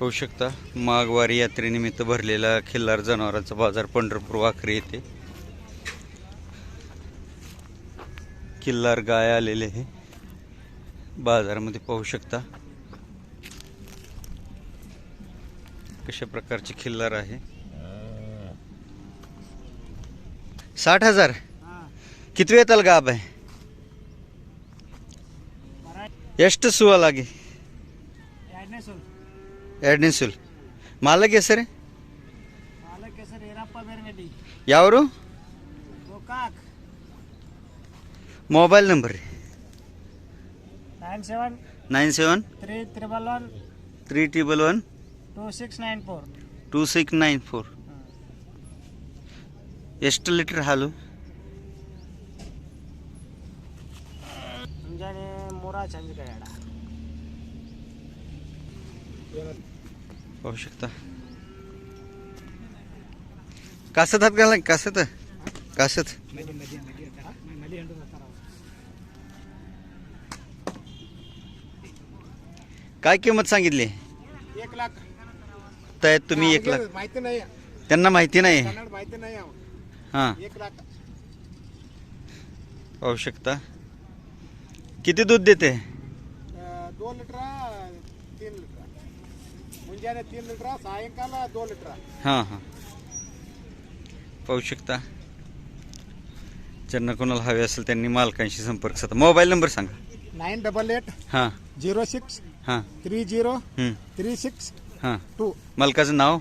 होऊ शकता माघवारी यात्रेनिमित्त भरलेला खिल्लार जनावरांचा बाजार पंढरपूर वाखरी येथे किल्लार गाय आलेले आहे बाजारामध्ये पाहू शकता कशा प्रकारचे खिल्लार आहे साठ हजार किती येताल गाब आहे ಎಷ್ಟು ಸುವಲಾಗಿ ಎರಡನೇ ಸೋಲ್ ಎರಡನೇ ಸುಲ್ ಮಾಲಕ್ ಹೆಸರು? ಮಾಲಕ್ ಹೆಸರು ಯಾವರು? ಮೊಬೈಲ್ ನಂಬರ್ ರೀ. Nine seven nine seven three triple one three triple one two six nine four. Two six nine four. ಎಷ್ಟು ಲೀಟ್ರ್ ಹಾಲು? ಮುಂಜಾನೆ ಮೂರ ಎಡ पाहू शकता कासत हात घाला कासत. कासत. काय किंमत सांगितली? एक लाख. तर तुम्ही एक लाख. माहिती नाही. त्यांना माहिती नाही. माहिती नाही हां. एक लाख. पाहू शकता किती दूध देते? दोन लिटर तीन लिटर. ಮುಂಜಾನೆ तीन लिटर ಸಾಯಂಕಾಲ दोन लिटर हां हां पाहू शकता ज्यांना कोणाला हवे असेल त्यांनी मालकांशी संपर्क साधा मोबाईल नंबर सांगा ನೈನ್ ಡಬಲ್ ಏಟ್ हां झिरो सिक्स हां थ्री झिरो हं, थ्री सिक्स हां टू मालकाचं नाव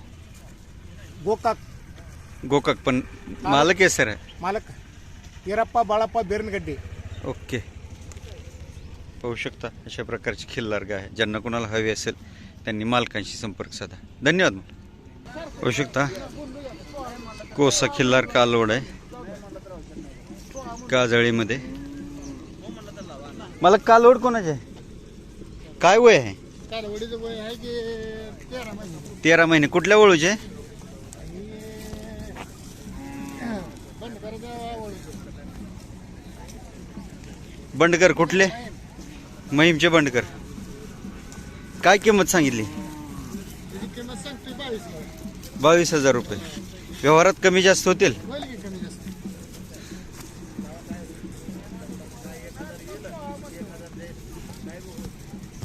ಗೋಕಾಕ್ गोकाक पण मालक आहे सर ಮಾಲಕ್ ಈರಪ್ಪ ಬಾಳಪ್ಪ ಬೇರ್ನಗಡ್ಡಿ ओके पाहू शकता अशा प्रकारची खिल्लार गाय आहे ज्यांना कोणाला हवी असेल त्यांनी मालकांशी संपर्क साधा. धन्यवाद पाहू शकता. कोसा खिल्लार कालवड आहे. काजळीमध्ये. मला कालवड कोणाचे आहे? काय वय आहे? तेरा महिने. कुठल्या वळूचं. बंडकर कुठले? महिमचे बंडकर काय किंमत सांगितली? बावीस हजार. रुपये. व्यवहारात कमी जास्त होतील?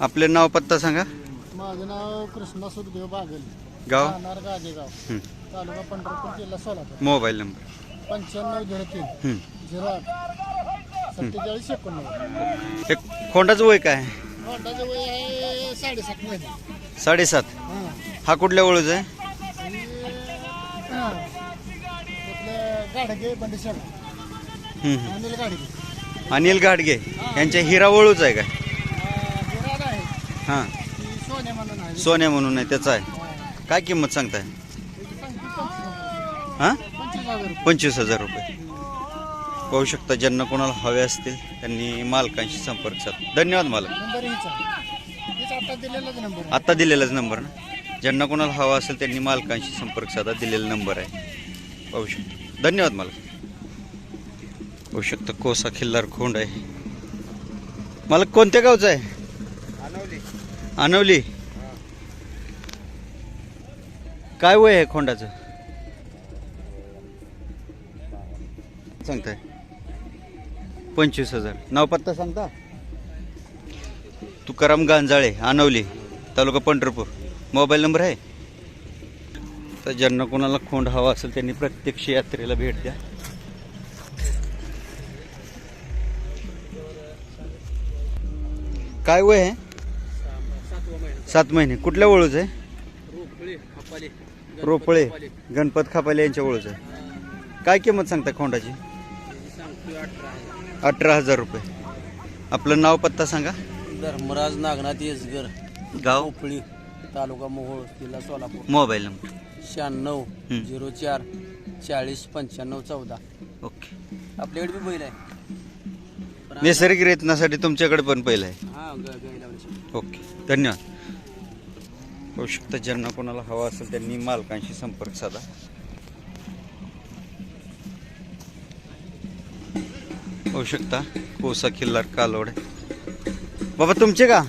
आपले नाव पत्ता सांगा. माझं नाव कृष्णा सुखदेव बागल. गाव? गाजेगाव. तालुका पंढरपूर जिल्हा सोलापूर. Mobile number. पंच्याण्णव झिरो तीन. झिरो आठ. सत्तेचाळीस एकोणनव्वद. हे खोंडाचं वय काय? होंडाचं वय आहे साडेसात महिने. साडेसात? हां. हा कुठल्या वळूच आहे? आणि हां. आपलं गाडगे बंडेश्वर. अनिल गाडगे. अनिल यांच्या हिरा वळूच आहे आहे हां ती सोने म्हणून आहे. सोन्या म्हणून आहे त्याचा आहे. काय किंमत सांगताय? त्याची सांगते पंचवीस हां? हजार. पंचवीस हजार रुपये. पंचवीस हजार रुपये. पाहू शकता ज्यांना कोणाला हवे असतील त्यांनी मालकांशी संपर्क साधा. धन्यवाद मालक. नंबर हीच आहे. हीच आता दिलेलाच नंबर आहे. आत्ता दिलेलाच नंबर ना? ज्यांना कोणाला हवा असेल त्यांनी मालकांशी संपर्क साधा. दिलेला नंबर आहे. पाहू शकता. धन्यवाद मालक. पाहू शकता कोसा खिल्लार खोंड आहे. मालक कोणत्या गावचा आहे? आनवली? काय वय आहे खोंडाचं? सांगताय. पंचवीस हजार. नाव पत्ता सांगता? तुकाराम गांजाळे आनवली तालुका पंढरपूर. मोबाईल नंबर आहे? तर ज्यांना कोणाला खोंड हवा असेल त्यांनी प्रत्यक्ष यात्रेला भेट द्या. काय वय आहे? सात महिने. कुठल्या वळूच आहे? रोपळे गणपत खापाले यांच्या वळूच आहे. काय किंमत सांगता खोंडाची? अठरा हजार रुपये. आपलं नाव पत्ता सांगा. धर्मराज नागनाथ येसगर गाव? उपळी तालुका मोहोळ जिल्हा सोलापूर. Mobile number. शहाण्णव. झिरो चार चाळीस पंच्याण्णव चौदा. ओके. आपल्याकडे बी बैल आहे. पण आ- नैसर्गिक रेतनासाठी तुमच्याकडे पण पहिलं आहे. हा ग- गाई लावण्याची. ओके. धन्यवाद. शकतं ज्यांना कोणाला हवा असेल त्यांनी मालकांशी संपर्क साधा. होऊ शकता. कोसा किल्लार कालवड बाबा तुमचे का?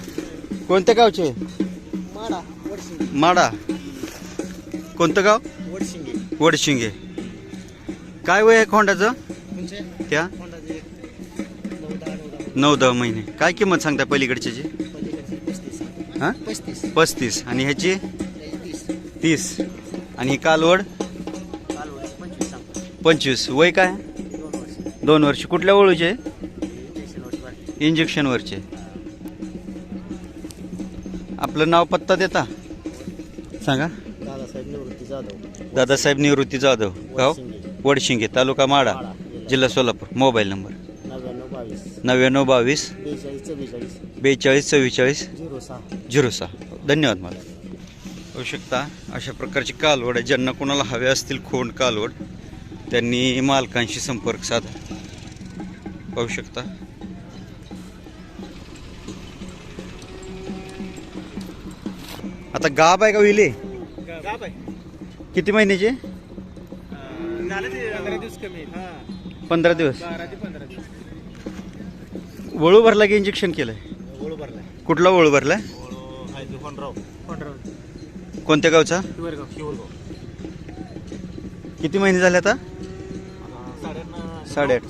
कोणत्या गावचे? माडा कोणतं गाव? वडशिंगे. काय वय आहे खोंडाचं? त्या? नऊ दहा महिने. काय किंमत सांगता पलीकडचे पस्तीस. हां? पस्तीस. आणि ह्याची? तीस. आणि ही कालवड पंचवीस. वय काय? दोन वर्ष. कुठल्या वळूचे इंजेक्शनवरचे. आपलं नाव पत्ता देता. सांगा. दादासाहेब निवृत्ती जाधव. दादासाहेब निवृत्ती जाधव गाव वडशिंगे. तालुका माडा जिल्हा सोलापूर. Mobile number. नव्याण्णव बावीस. बेचाळीस चव्वेचाळीस झिरो सहा. झिरो सहा धन्यवाद मला. होऊ शकता अशा प्रकारची कालवड आहे. ज्यांना कोणाला हवे असतील खोंड कालवड त्यांनी मालकांशी संपर्क साधा. पाहू शकता. आता गाब आहे का विले? गाब आहे. किती महिन्याचे? पंधरा दिवस हा. वळू भरला की इंजेक्शन केलंय? कुठला वळू भरलाय? कोणत्या गावचा? शिवरगाव. शिवरगाव. किती महिने झाले आता? साडेआठ.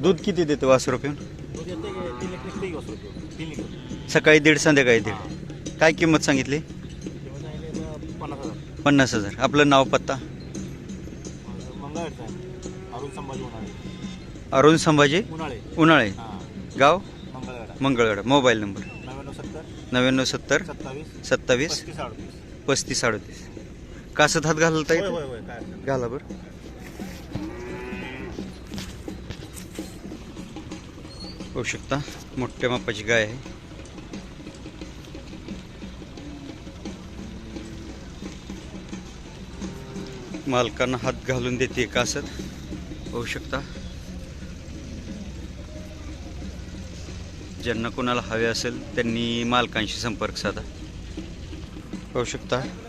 दूध किती देतं वासरू पिऊन? तीन लिटर सकाळी दीड संध्याकाळी दीड. काय किंमत सांगितली? पन्नास हजार. आपलं नाव पत्ता? अरुण संभाजी उन्हाळे. गाव? मंगळवेढा. Mobile number? नव्याण्णव सत्तर. सत्तावीस. पस्तीस अडतीस. कासत हात घालता अडचण घाला बरं. होऊ शकता. मोठ्या मापाची गाय आहे. मालकांना हात घालून देते कासत. होऊ शकता. ज्यांना कोणाला हवे असेल त्यांनी मालकांशी संपर्क साधा. होऊ शकता.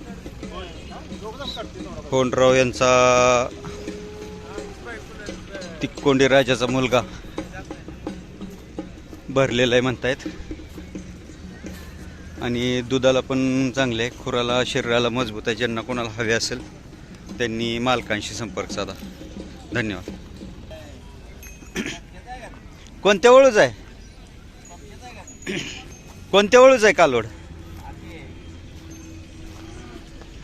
कोंडराव यांचा तिक्कोंडी राजाचा मुलगा भरलेला आहे म्हणतायत. आणि दुधाला पण चांगले आहे. खुराला शरीराला मजबूत आहे. ज्यांना कोणाला हवे असेल त्यांनी मालकांशी संपर्क साधा. धन्यवाद. कोणत्या वळूच आहे? कोणत्या वळूच आहे कालोड?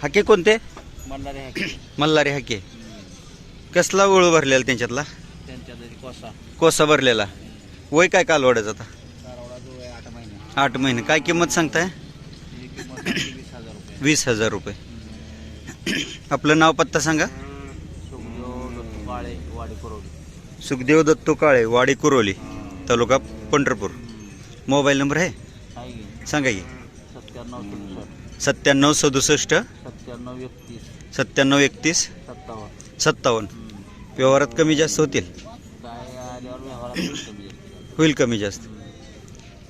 हाके कोणते? मल्हारी मल्हारी हाके. कसला वळू भरलेला त्यांच्यातला? त्यांच्या तरी कोसा. कोसा भरलेला. वय काय कालवडाचं आता? चारवडा जो आहे आठ महिने. आठ महिने. काय किंमत सांगताय? ही किंमत आहे वीस हजार रुपये. वीस हजार रुपये. आपलं नाव पत्ता सांगा. सुखदेव दत्त काळे वाडी कुरवली सुखदेव दत्तो काळे वाडी कुरोली तालुका पंढरपूर. मोबाईल नंबर आहे? आहे की? सांगा की. सत्त्याण्णव सदुसष्ट. सत्त्याण्णव सदुसष्ट. सत्त्याण्णव एकतीस. सत्त्याण्णव एकतीस. सत्तावन्न. सत्तावन्न व्यवहारात कमी जास्त होतील? काय आल्यावर व्यवहारात कमी होईल कमी जास्त.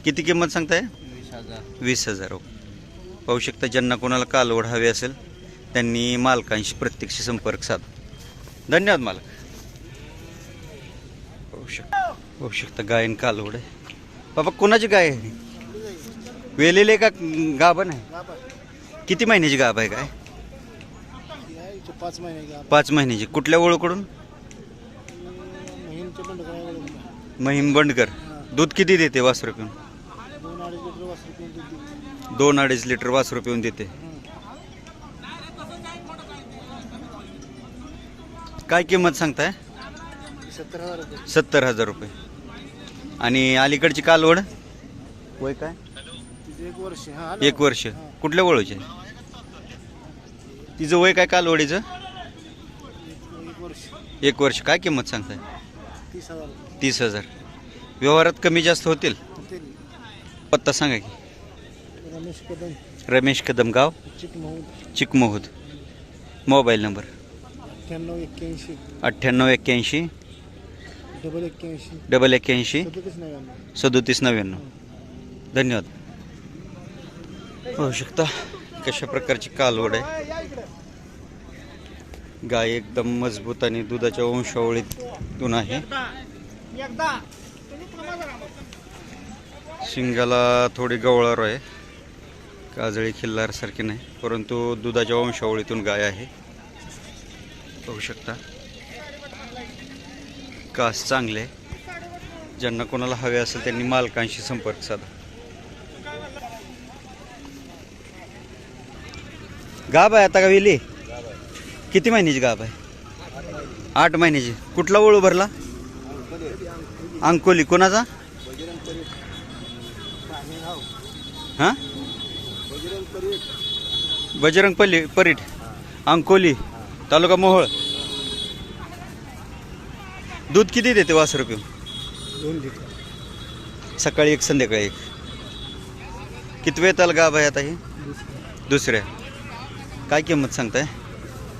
किती किंमत सांगताय? वीस हजार वीस हजार हो. पाहू शकता ज्यांना कोणाला कालवड हवी असेल त्यांनी मालकांशी प्रत्यक्ष संपर्क साध. धन्यवाद मालक. पाहू शकता पाहू शकता गायन कालवड आहे. बाबा कोणाची गाय आहे वेलेले का गाभण आहे? किती महिन्याची गाभ आहे काय पाच महिने पाच महिन्याची. कुठल्या ओळखकडून? महिम बंडकर दूध किती देते वासरू पिऊन? दोन अडीच लिटर वासरू पिऊन देते. काय किंमत सांगताय? सत्तर हजार रुपये. सत्तर हजार रुपये. आणि अलीकडची कालवड? वय काय? तिथे एक वर्ष. हा एक वर्ष. कुठल्या वळूचे तिचं वय काय कालवडीचं एक वर्ष. एक वर्ष. काय किंमत सांगताय? तीस हजार. रुपये तीस हजार. व्यवहारात कमी जास्त होतील? पत्ता सांगा की. रमेश कदम. रमेश कदम गाव? Chikmahud Chikmohud mobile number? अठ्ठ्याण्णव एक्क्याऐंशी. अठ्ठ्याण्णव एक्क्याऐंशी. डबल एक्क्याऐंशी. डबल एक्क्याऐंशी. सदतीस नव्याण्णव. सदोतीस नव्याण्णव. धन्यवाद. होऊ शकता कशा प्रकारची कालवड आहे. गाय एकदम मजबूत आणि दुधाच्या वंशावळीतून आहे. शिंगाला थोडी गवळार आहे. काजळी खिल्लारसारखी नाही परंतु दुधाच्या वंशावळीतून गाय आहे. पाहू शकता. कास चांगले आहे. ज्यांना कोणाला हवे असेल त्यांनी मालकांशी संपर्क साधा. गा बाय आता का विली? किती महिन्याची गाब आहे? आठ महिन्याची. कुठला ओळू भरला? अंकोली. कोणाचा? हां? बजरंग पल्ली परीट. अंकोली. तालुका मोहोळ. दूध किती देते वास रुपये दोन लिटर. सकाळी एक संध्याकाळी एक. किती वेळ त्याला गाभ आहे आता ही? दुसऱ्या काय किंमत सांगताय?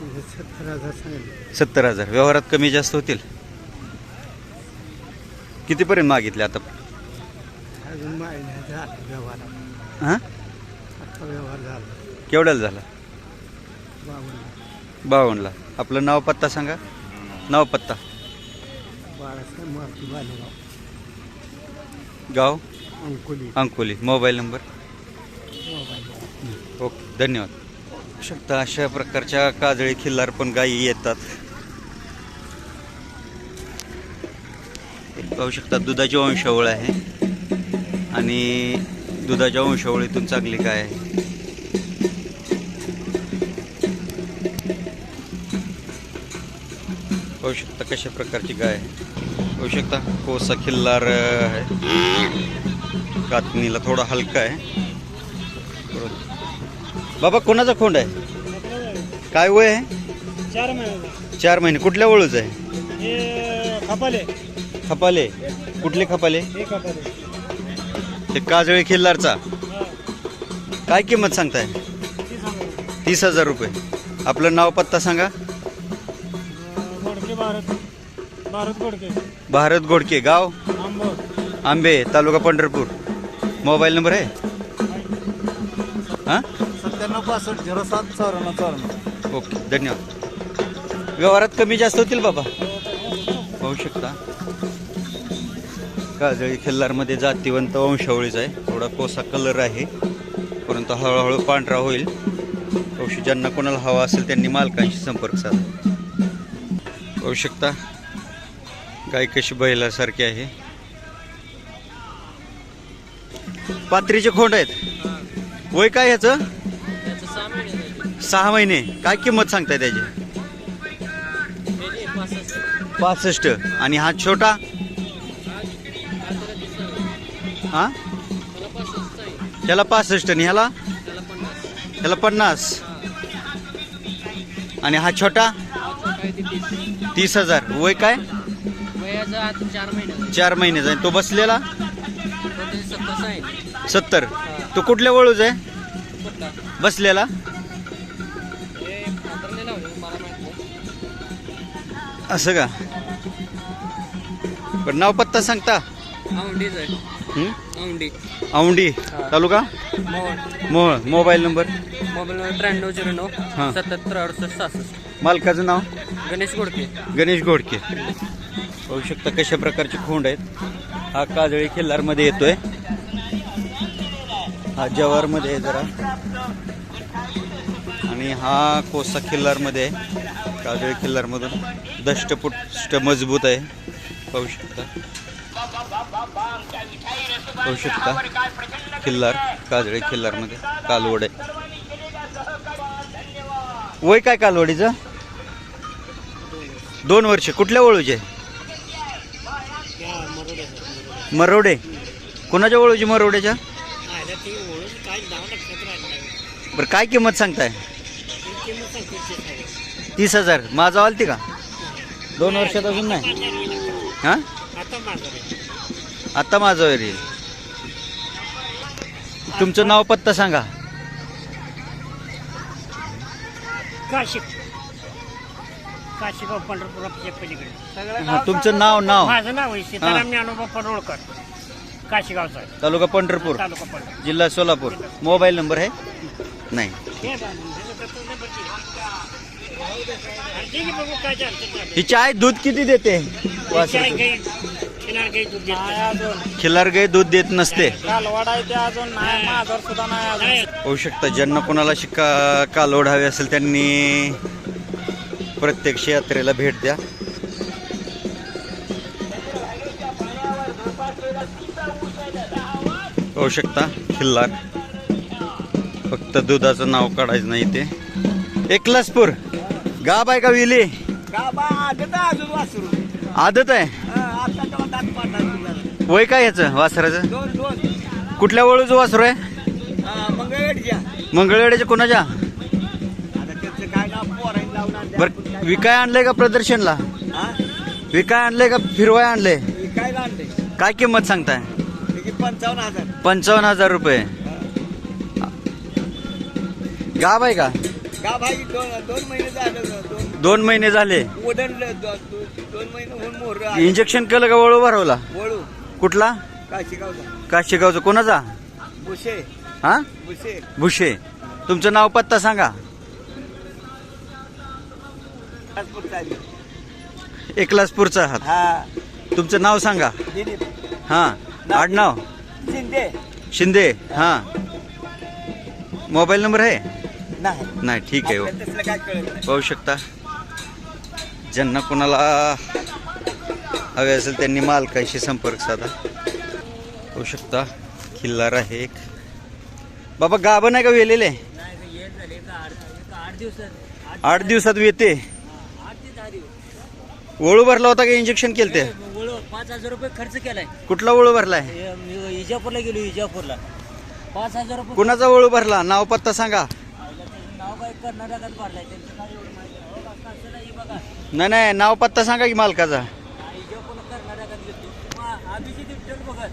सत्तर हजार. सांगितले सत्तर हजार व्यवहारात कमी जास्त होतील. कितीपर्यंत मागितले आता? अजून झाला व्यवहार. हां? आता व्यवहार झाला. केवढ्याला झाला? बावन्न. बावनला आपलं नाव पत्ता सांगा. नाव पत्ता. बाळासाहेब मारुती बालेगाव. गाव? Ankoli. Ankoli. Mobile number? Mobile okay. धन्यवाद. पाहू शकता अशा प्रकारच्या काजळी खिल्लार पण गायी येतात. पाहू शकता दुधाची वंशावळ आहे. आणि दुधाच्या वंशावळीतून चांगली गाय आहे. पाहू शकता कशा प्रकारची गाय आहे. पाहू शकता कोसा खिल्लार आहे. कातणीला थोडा हलका आहे. बाबा कोणाचा खोंड आहे? काय वय आहे? चार महिने. चार महिने. कुठल्या वळूच आहे? हे खपाले. खपाले. कुठले खपाले? हे खपाले. ते काजळी खिल्लारचा. काय किंमत सांगताय? ती सांगा तीस हजार रुपये. आपलं नाव पत्ता सांगा. गोडके भारत. भारत गोडके. भारत गाव? आंबो आंबे तालुका पंढरपूर. मोबाईल नंबर आहे? हां? सत्त्याण्णव पासष्ट झिरो सात चौऱ्याण्णव चौऱ्याण्णव ओके धन्यवाद. व्यवहारात कमी जास्त होतील बाबा? पाहू शकता. काजळी खिल्लारमध्ये जातीवंत वंशावळीच आहे. थोडा कोसा कलर आहे. परंतु हळूहळू पांढरा होईल. औषध ज्यांना कोणाला हवा असेल त्यांनी मालकांशी संपर्क साधा. पाहू शकता? गाय कशी बैलासारखी आहे? पात्रीचे खोंड आहेत. वय काय ह्याचं? सहा महिने. काय किंमत सांगताय त्याची? पासष्ट. आणि हा छोटा? हा? त्याला पासष्ट आणि ह्याला? ह्याला पन्नास. आणि हा छोटा? तीस हजार. वय काय? चार महिने. जाईल तो बसलेला? सत्तर. तो कुठल्या वळूच आहे? बसलेला? असं का? पण नाव पत्ता सांगता. हं? औंडी औंढी तालुका? Mohol. Mobile number? Mobile number त्र्याण्णव झिरो नऊ हां. सत्याहत्तर अडुसष्ट सहासष्ट. मालकाचं नाव? गणेश गोडके. गणेश घोडके पाहू शकता कशा प्रकारचे खोंड आहेत. हा काजळी खिल्लारमध्ये येतोय. हा जवारमध्ये आहे जरा. आणि हा कोसा खिल्लारमध्ये आहे. काजळी खिल्लारमधून दष्टपुष्ट मजबूत आहे. पाहू शकता. पाहू शकता. खिल्लार काजळी खिल्लारमध्ये कालवड. आहे वय काय कालवडीचं? दोन वर्ष. कुठल्या वळूचे? मरोडे. कोणाच्या वळूची मरोड्याच्या? बरं काय किंमत सांगताय? तीस हजार माझा आलती का दोन वर्षात अजून नाही हां आता माझं येईल तुमचं नाव पत्ता सांगा काशिक काशिगाव पंढरपुराच्या पलीकडे हा, तुमचं नाव नाव माझं नाव आहे सीताराम ज्ञानोबा पडोळकर काशीगावचा आहे, तालुका पंढरपूर तालुका पंढरपूर जिल्हा सोलापूर मोबाईल नंबर आहे नाही हे हे हे चाय दूध किती देते? खिल्लार गाय दूध देत नसते. कालवड आहे ते अजून नाही माझर सुद्धा नाही अजून. नाही. होऊ शकतं. ज्यांना कोणाला शिक्का कालवड हवी असेल त्यांनी प्रत्यक्ष यात्रेला भेट द्या. होऊ शकता. खिल्लार. फक्त दुधाचं नाव काढायचं नाही ते एकलासपूर. गाब आहे का विली? अजून वासरू. आदत आहे? आता तेव्हा दात पाडणार वय काय याचं वासराचं? दोन दोन. कुठल्या वळूचं वासरू आहे? मंगळवेड्याच्या कोणाच्या? आता त्याचं काय नाव पोरांनी लावून आणलं बर विकाय आणलंय का प्रदर्शनला? हा? विकाय आणलंय का फिरवाय आणलंय? विकायला आणले काय किंमत सांगताय? त्याची पंचावन्न हजार. पंचावन्न हजार रुपये. गाब आहे का? का भाई दोन दोन महिने झालं दोन दोन महिने झाले. दोन महिने होऊन मोर इंजेक्शन केलं का वळू भरवला? वळू. कुठला? काशिगावचा. काशीगावचं. कोणाचा? बुशे हा? बुशे भुशे तुमचं नाव पत्ता सांगा. एकलासपूरचा आहात. हा. तुमचं नाव सांगा. दिलीप. हा. आडनाव? शिंदे. शिंदे. हा. मोबाईल नंबर आहे? नाही नाही ठीक आहे हो. आपल्याला तसलं काय कळत नाही. पाहू शकता. ज्यांना कोणाला हवे असेल त्यांनी मालकाशी संपर्क साधा. होऊ शकता खिल्लार आहे एक. बाबा गाभं नाही का वेलेले? आठ दिवसात. येते वळू भरला होता का इंजेक्शन केलं ते पाच हजार रुपये खर्च केलाय. कुठला वळू भरलाय हे मी इजापूरला गेलो इजापूरला. पाच हजार रुपये कुणाचा वळू भरला? नाव पत्ता सांगा. कर्नाटकात काढलाय त्यांचं नाव एवढं माहिती नाही. हो? असं नाही बघा. नाही नाही नाव पत्ता सांगा की मालकाचा. कर्नाटकात अभिजित विठ्ठल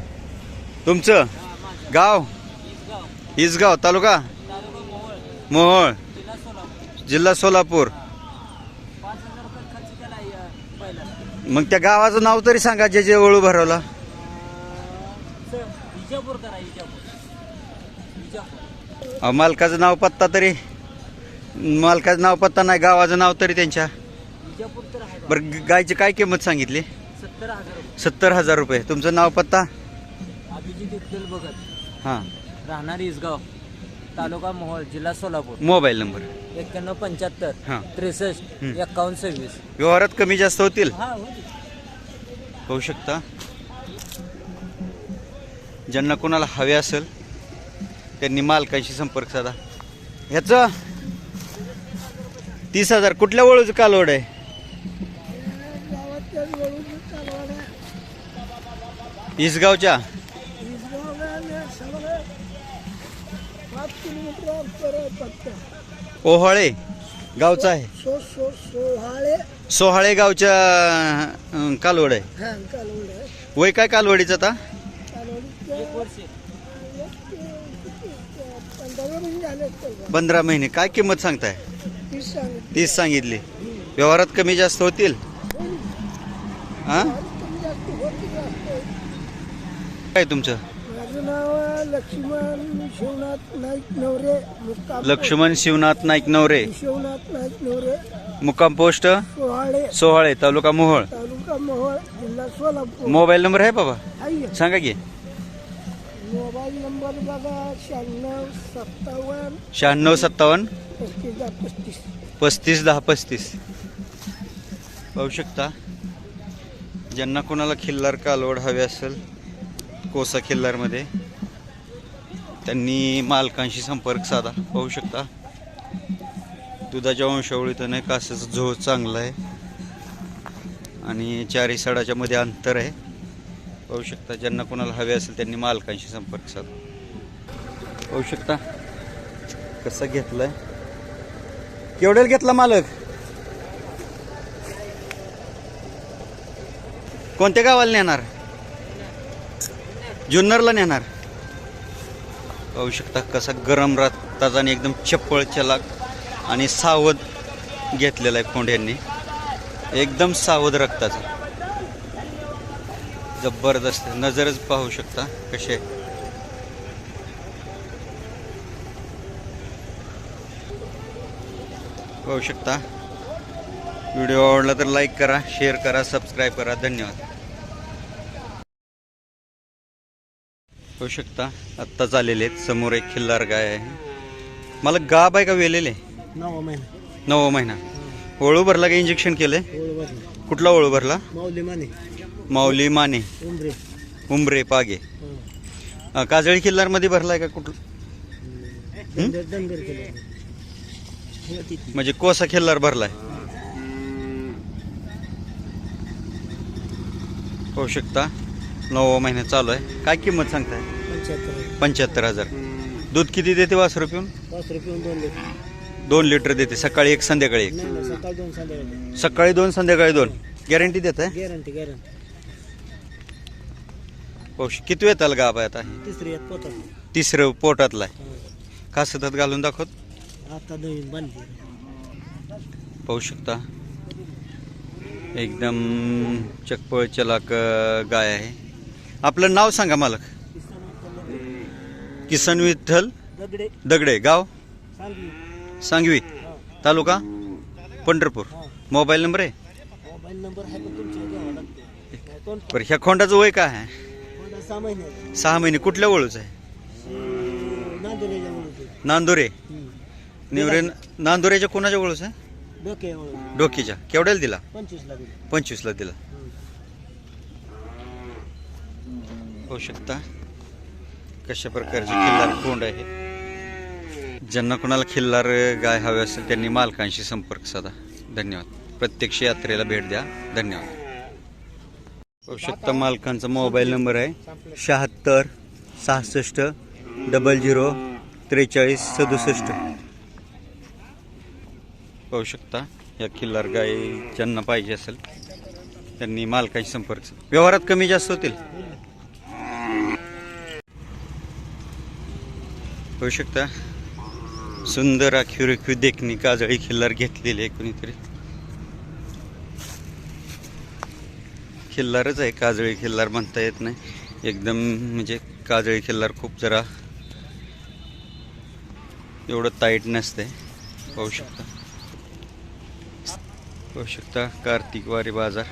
तुमचं? हा, माझं. गाव? इसगाव. इसगाव तालुका? तालुका मोहोळ. मोहोळ. जिल्हा सोलापूर. जिल्हा सोलापूर. पाच हजार रुपये खर्च केलाय या पहिला. मग त्या गावाचं नाव तरी सांगा जे जे वळू भरवला. करा अहो, मालकाचं नाव पत्ता तरी. मालकाचं नाव पत्ता नाही गावाचं नाव तरी त्यांच्या. बरं ग- गायची काय किंमत सांगितली? सत्तर हजार रुपये. सत्तर हजार रुपये. तुमचं नाव पत्ता? अभिजित बघत. हां. राहणार इसगाव तालुका मोहोळ जिल्हा सोलापूर. Mobile number. एक्क्याण्णव पंच्याहत्तर हां. त्रेसष्ट. एक्कावन्न सव्वीस. व्यवहारात कमी जास्त होतील? हा हो होऊ शकता. ज्यांना कोणाला हवे असेल त्यांनी मालकाशी संपर्क साधा. ह्याचं तीस हजार. कुठल्या वळूचं कालवड आहे? इसगावच्या? ओहाळे गावचा आहे. सोहाळे गावच्या कालवड आहे. वय काय कालवडीचं आता? पंधरा महिने. काय किंमत सांगताय? तीस सांगितली. व्यवहारात कमी जास्त होतील. हा काय तुमचं? लक्ष्मण शिवनाथ नाईक नवरे मुक्काम लक्ष्मण शिवनाथ नाईक नवरे. शिवनाथ नाईक नवरे. मुक्काम पोस्ट? सोहाळे. सोहाळे तालुका मोहोळ. तालुका मोहोळ जिल्हा सोलापूर. मोबाईल नंबर आहे बाबा? सांगा की. मोबाईल नंबर बघा शहाण्णव सत्तावन्न शहाण्णव सत्तावन्न पस्तीस दहा पस्तीस. पस्तीस दहा पस्तीस. पाहू शकता. ज्यांना कोणाला खिल्लार कालवड हवे असेल कोसा खिल्लारमध्ये त्यांनी मालकांशी संपर्क साधा. पाहू शकता. दुधाच्या वंशावळीतून आहे कासाचं झोळ चांगला आहे. आणि चारी सडाच्या मध्ये अंतर आहे. पाहू शकता ज्यांना कोणाला हवे असेल त्यांनी मालकांशी संपर्क साधा. पाहू शकता कसं घेतलंय. केवढ्याला घेतला मालक? कोणत्या गावाला नेणार? जुन्नरला नेणार. पाहू शकता कसा गरम रक्ताचा आणि एकदम चप्पळ चलाक आणि सावध घेतलेला आहे कोंड्यांनी एकदम सावध रक्ताचा. जबरदस्त नजरच पाहू शकता कसे पाहू शकता. व्हिडिओ आवडला तर लाईक करा शेअर करा सबस्क्राईब करा. धन्यवाद. होऊ शकता आत्ताच आलेले आहेत. समोर एक खिल्लार गाय आहे. मला गाब आहे का वेलेले? नवा महिना. नववा महिना. ओळू भरला का इंजेक्शन केलंय? ओळख कुठला ओळू भरला? माऊली माने. माऊली माने. उमरे उमरे पागे. अं, काजळी किल्लारमध्ये भरलाय का कुठं केलं म्हणजे कोसा खिल्लार भरलाय. होऊ शकता. नववा महिना चालू आहे. काय किंमत सांगताय? पंच्याहत्तर. पंच्याहत्तर हजार. दूध किती देते वासरू पिऊन? पाच रुपये दोन लिटर. दोन लिटर देते. सकाळी एक संध्याकाळी एक. नाही नाही सकाळ दोन संध्याकाळी सकाळी दोन संध्याकाळी दोन. गॅरंटी देत आहे गॅरंटी गॅरंटी पाऊस किती वेताल गाब आहे आता? तिसरी पोतात तिसरं पोटातला आहे. कासतात घालून दाखवत? आता नवीन बांधली पाहू शकता एकदम चकपळ चलाक अं, गाय आहे. आपलं नाव सांगा मालक. किसन विठ्ठल दगडे. दगडे गाव? सांगली सांगवी तालुका? पंढरपूर. मोबाईल नंबर आहे? मोबाईल नंबर आहे पण तुमच्या घ्यावा लागते. कोण बरं ह्या खोंडाचं वय काय आहे? सहा महिने सहा महिने. कुठल्या वळूच आहे? नांदुरेच्या नांदुरे. निवरे नांदुरेच्या कोणाच्या वळूच आहे? डोके डोकीच्या. केवढ्याला दिला? पंचवीसला दिली. पंचवीसला दिला. होऊ शकता. कशा प्रकारची खिल्लार कोंड आहे ज्यांना कोणाला खिल्लार गाय हवे असेल त्यांनी मालकांशी संपर्क साधा. धन्यवाद. प्रत्यक्ष यात्रेला भेट द्या. धन्यवाद. पाहू शकता मालकांचा मोबाईल नंबर आहे. शहात्तर सहासष्ट डबल झिरो त्रेचाळीस सदुसष्ट. पाहू शकता या किल्लार गाय ज्यांना पाहिजे असेल त्यांनी मालकाशी संपर्क व्यवहारात कमी जास्त होतील. होऊ शकता सुंदर आखीव देखणी काजळी खिल्लार घेतलेली आहे कोणीतरी. खिल्लारच आहे काजळी खिल्लार म्हणता येत नाही. एकदम म्हणजे काजळी खिल्लार खूप जरा एवढं ताईट नसते पाहू शकता. पाहू शकता कार्तिक वारी बाजार.